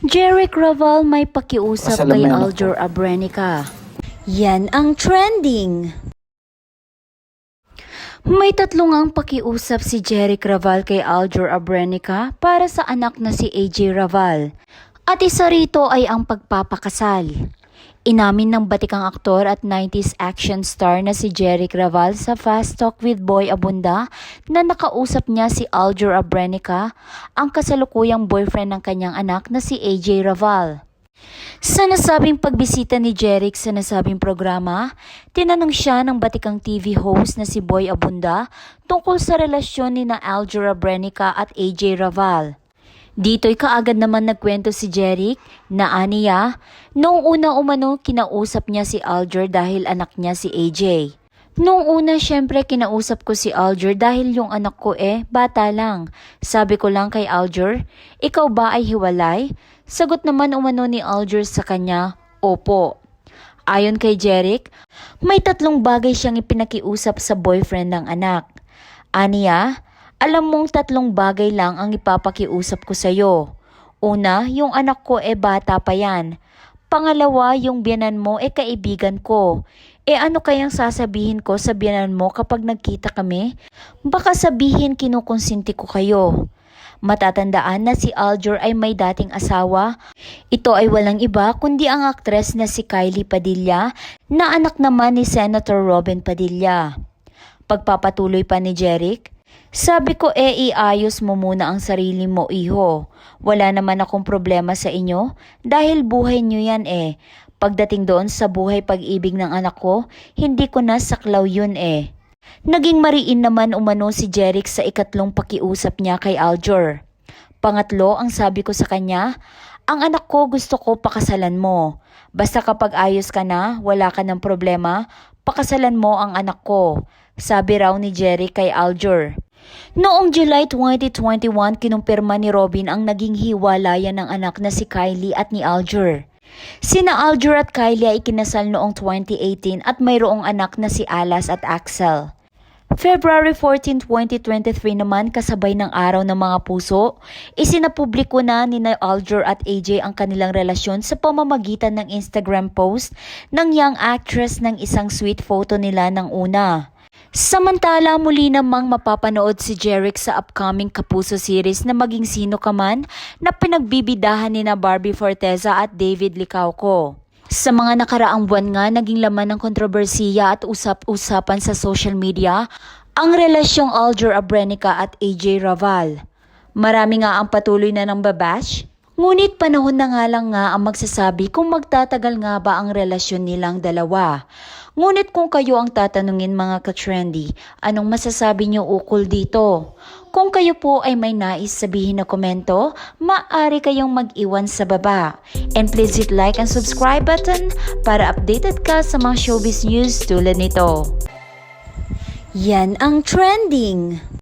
Jeric Raval may pakiusap kay Masalamin ako. Aljur Abrenica. Yan ang trending. May tatlong ang pakiusap si Jeric Raval kay Aljur Abrenica para sa anak na si AJ Raval. At isa rito ay ang pagpapakasal. Inamin ng batikang aktor at 90s action star na si Jeric Raval sa Fast Talk with Boy Abunda na nakausap niya si Aljur Abrenica, ang kasalukuyang boyfriend ng kanyang anak na si AJ Raval. Sa nasabing pagbisita ni Jeric sa nasabing programa, tinanong siya ng batikang TV host na si Boy Abunda tungkol sa relasyon ni na Aljur Abrenica at AJ Raval. Dito'y kaagad naman nagkwento si Jeric na aniya, noong una umano kinausap niya si Aljur dahil anak niya si AJ. Noong una syempre kinausap ko si Aljur dahil yung anak ko eh, bata lang. Sabi ko lang kay Aljur, ikaw ba ay hiwalay? Sagot naman umano ni Aljur sa kanya, opo. Ayon kay Jeric, may tatlong bagay siyang ipinakiusap sa boyfriend ng anak. Aniya, alam mong tatlong bagay lang ang ipapakiusap ko sa'yo. Una, yung anak ko e bata pa yan. Pangalawa, yung biyanan mo e kaibigan ko. E ano kayang sasabihin ko sa biyanan mo kapag nagkita kami? Baka sabihin kinukonsinti ko kayo. Matatandaan na si Aljur ay may dating asawa. Ito ay walang iba kundi ang aktres na si Kylie Padilla na anak naman ni Senator Robin Padilla. Pagpapatuloy pa ni Jeric, sabi ko eh iayos mo muna ang sarili mo iho. Wala naman akong problema sa inyo dahil buhay nyo yan eh. Pagdating doon sa buhay pag-ibig ng anak ko, hindi ko na saklaw yun eh. Naging mariin naman umano si Jeric sa ikatlong pakiusap niya kay Aljur. Pangatlo, ang sabi ko sa kanya, ang anak ko gusto ko pakasalan mo. Basta kapag ayos ka na, wala ka ng problema, pakasalan mo ang anak ko. Sabi raw ni Jerry kay Aljur. Noong July 2021, kinumpirma ni Robin ang naging hiwalayan ng anak na si Kylie at ni Aljur. Sina Aljur at Kylie ay kinasal noong 2018 at mayroong anak na si Alas at Axel. February 14, 2023 naman kasabay ng araw ng mga puso, isinapubliko na ni Aljur at AJ ang kanilang relasyon sa pamamagitan ng Instagram post ng young actress ng isang sweet photo nila ng una. Samantala muli namang mapapanood si Jeric sa upcoming Kapuso series na maging sino ka man na pinagbibidahan ni na Barbie Forteza at David Licauco. Sa mga nakaraang buwan nga, naging laman ng kontrobersiya at usap-usapan sa social media ang relasyong Aljur Abrenica at AJ Raval. Marami nga ang patuloy na ng babash, ngunit panahon na nga lang nga ang magsasabi kung magtatagal nga ba ang relasyon nilang dalawa. Ngunit kung kayo ang tatanungin mga ka-trendy, anong masasabi niyo ukol dito? Kung kayo po ay may nais sabihin na komento, maaari kayong mag-iwan sa baba. And please hit like and subscribe button para updated ka sa mga showbiz news tulad nito. Yan ang trending!